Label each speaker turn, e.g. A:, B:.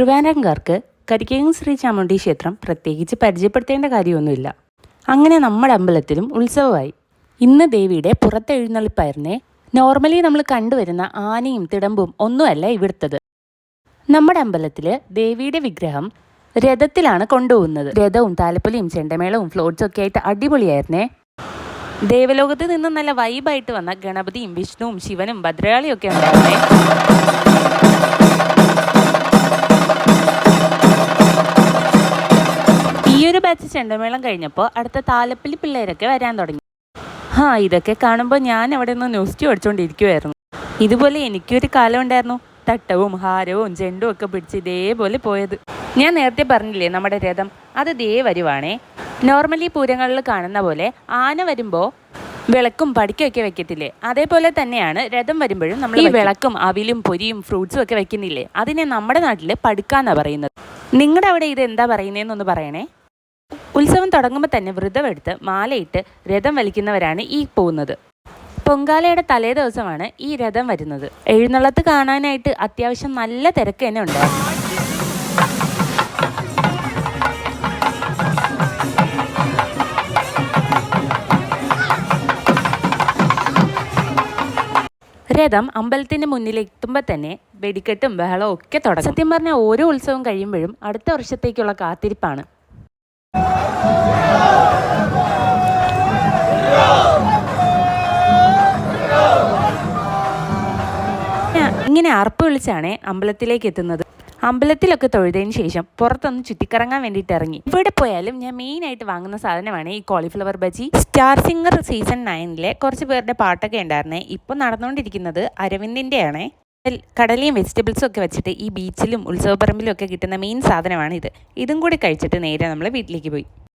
A: ട്രിവാൻഡ്രംകാർക്ക് കരിക്കകം ശ്രീ ചാമുണ്ഡി ക്ഷേത്രം പ്രത്യേകിച്ച് പരിചയപ്പെടുത്തേണ്ട കാര്യമൊന്നുമില്ല. അങ്ങനെ നമ്മുടെ അമ്പലത്തിലും ഉത്സവമായി. ഇന്ന് ദേവിയുടെ പുറത്തെഴുന്നള്ളിപ്പായിരുന്നേ നോർമലി നമ്മൾ കണ്ടുവരുന്ന ആനയും തിടമ്പും ഒന്നുമല്ല ഇവിടുത്തത്. നമ്മുടെ അമ്പലത്തിൽ ദേവിയുടെ വിഗ്രഹം രഥത്തിലാണ് കൊണ്ടുപോകുന്നത്. രഥവും താലപ്പൊലിയും ചെണ്ടമേളവും ഫ്ലോട്ട്സും ഒക്കെ ആയിട്ട് അടിപൊളിയായിരുന്നേ ദേവലോകത്ത് നിന്ന് നല്ല വൈബായിട്ട് വന്ന ഗണപതിയും വിഷ്ണുവും ശിവനും ഭദ്രകാളിയും ഒക്കെ ഉണ്ടായിരുന്നേ. ബാച്ച് ചെണ്ടമേളം കഴിഞ്ഞപ്പോൾ അടുത്ത താലപ്പൊലി പിള്ളേരൊക്കെ വരാൻ തുടങ്ങി. ആ ഇതൊക്കെ കാണുമ്പോൾ ഞാൻ അവിടെ നിന്ന് ന്യൂസ്റ്റ് പഠിച്ചുകൊണ്ടിരിക്കുമായിരുന്നു ഇതുപോലെ എനിക്കൊരു കാലം ഉണ്ടായിരുന്നു. തട്ടവും ഹാരവും ചെണ്ടും ഒക്കെ പിടിച്ച് ഇതേപോലെ പോയത്. ഞാൻ നേരത്തെ പറഞ്ഞില്ലേ നമ്മുടെ രഥം? അത് ദേ വരുവാണേ. നോർമലി പൂരങ്ങളിൽ കാണുന്ന പോലെ ആന വരുമ്പോൾ വിളക്കും പടിക്കൊക്കെ വെക്കത്തില്ലേ? അതേപോലെ തന്നെയാണ് രഥം വരുമ്പോഴും നമ്മൾ ഈ വിളക്കും അവിലും പൊരിയും ഫ്രൂട്ട്സും ഒക്കെ വെക്കുന്നില്ലേ? അതിനെ നമ്മുടെ നാട്ടിൽ പടുക്കാന്നാണ് പറയുന്നത്. നിങ്ങളുടെ അവിടെ ഇത് എന്താ പറയുന്നതെന്നൊന്ന് പറയണേ. ഉത്സവം തുടങ്ങുമ്പോൾ തന്നെ വ്രതമെടുത്ത് മാലയിട്ട് രഥം വലിക്കുന്നവരാണ് ഈ പോകുന്നത്. പൊങ്കാലയുടെ തലേ ദിവസമാണ് ഈ രഥം വരുന്നത്. എഴുന്നള്ളത്ത് കാണാനായിട്ട് അത്യാവശ്യം നല്ല തിരക്ക് തന്നെ ഉണ്ടായിരുന്നു രഥം അമ്പലത്തിന്റെ മുന്നിലെത്തുമ്പോൾ തന്നെ വെടിക്കെട്ടും ബഹളവും ഒക്കെ തുടങ്ങും. സത്യം പറഞ്ഞാൽ ഓരോ ഉത്സവം കഴിയുമ്പോഴും അടുത്ത വർഷത്തേക്കുള്ള കാത്തിരിപ്പാണ്. ഇങ്ങനെ അർപ്പ് വിളിച്ചാണ് അമ്പലത്തിലേക്ക് എത്തുന്നത്. അമ്പലത്തിലൊക്കെ തൊഴുതതിന് ശേഷം പുറത്തൊന്ന് ചുറ്റിക്കറങ്ങാൻ വേണ്ടിയിട്ട് ഇറങ്ങി. ഇവിടെ പോയാലും ഞാൻ മെയിൻ ആയിട്ട് വാങ്ങുന്ന സാധനമാണ് ഈ cauliflower bajji. Star singer season നയനിലെ കുറച്ച് പേരുടെ പാട്ടൊക്കെ ഉണ്ടായിരുന്നേ. ഇപ്പം നടന്നുകൊണ്ടിരിക്കുന്നത് അരവിന്ദിന്റെയാണേ കടലയും വെജിറ്റബിൾസും ഒക്കെ വെച്ചിട്ട് ഈ ബീച്ചിലും ഉത്സവപ്പറമ്പിലും ഒക്കെ കിട്ടുന്ന മെയിൻ സാധനമാണ് ഇത് ഇതും കൂടി കഴിച്ചിട്ട് നേരെ നമ്മൾ വീട്ടിലേക്ക് പോയി.